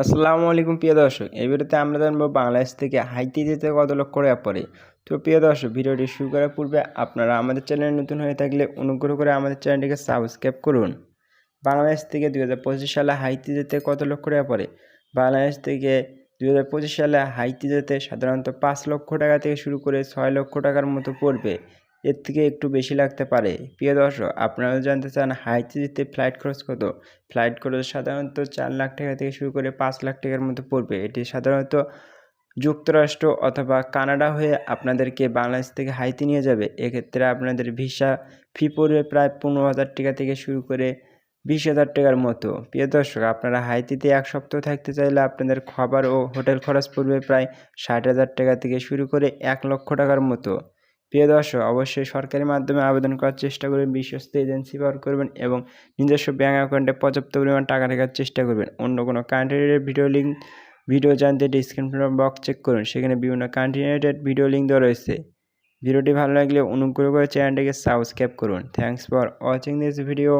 আসসালামু আলাইকুম, প্রিয় দর্শক। এই ভিডিওতে আমরা জানব বাংলাদেশ থেকে হাইতি যেতে কত লক্ষ টাকা পড়ে। তো প্রিয় দর্শক, ভিডিওটি শুরু করার পূর্বে আপনারা আমাদের চ্যানেলে নতুন হয়ে থাকলে অনুগ্রহ করে আমাদের চ্যানেলটিকে সাবস্ক্রাইব করুন। বাংলাদেশ থেকে দু হাজার পঁচিশ সালে হাইতি যেতে কত লক্ষ টাকা পড়ে? বাংলাদেশ থেকে দু হাজার পঁচিশ সালে হাইতি যেতে সাধারণত পাঁচ লক্ষ টাকা থেকে শুরু করে ছয় লক্ষ টাকার মতো পড়বে। এর থেকে একটু বেশি লাগতে পারে। প্রিয় দর্শক, আপনারা জানতে চান হাইতে যেতে ফ্লাইট খরচ কত? ফ্লাইট খরচ সাধারণত চার লাখ টাকা থেকে শুরু করে পাঁচ লাখ টাকার মতো পড়বে। এটি সাধারণত যুক্তরাষ্ট্র অথবা কানাডা হয়ে আপনাদেরকে বাংলাদেশ থেকে হাইতে নিয়ে যাবে। এক্ষেত্রে আপনাদের ভিসা ফি পড়বে প্রায় পনেরো হাজার টাকা থেকে শুরু করে বিশ হাজার টাকার মতো। প্রিয় দর্শক, আপনারা হাইতিতে এক সপ্তাহ থাকতে চাইলে আপনাদের খাবার ও হোটেল খরচ পড়বে প্রায় ষাট হাজার টাকা থেকে শুরু করে এক লক্ষ টাকার মতো। প্রিয় দর্শক, অবশ্যই সরকারি মাধ্যমে আবেদন করার চেষ্টা করবেন, বিশ্বস্ত এজেন্সি ব্যবহার করবেন এবং নিজস্ব ব্যাঙ্ক অ্যাকাউন্টে পর্যাপ্ত পরিমাণ টাকা রাখার চেষ্টা করবেন। অন্য কোনো কান্ট্রির ভিডিও লিঙ্ক ভিডিও জানতে ডিসক্রিপশন বক্স চেক করুন, সেখানে বিভিন্ন কান্ট্রি ভিডিও লিঙ্ক দেওয়া রয়েছে। ভিডিওটি ভালো লাগলে অনুগ্রহ করে চ্যানেলটিকে সাবস্ক্রাইব করুন। Thanks for watching this video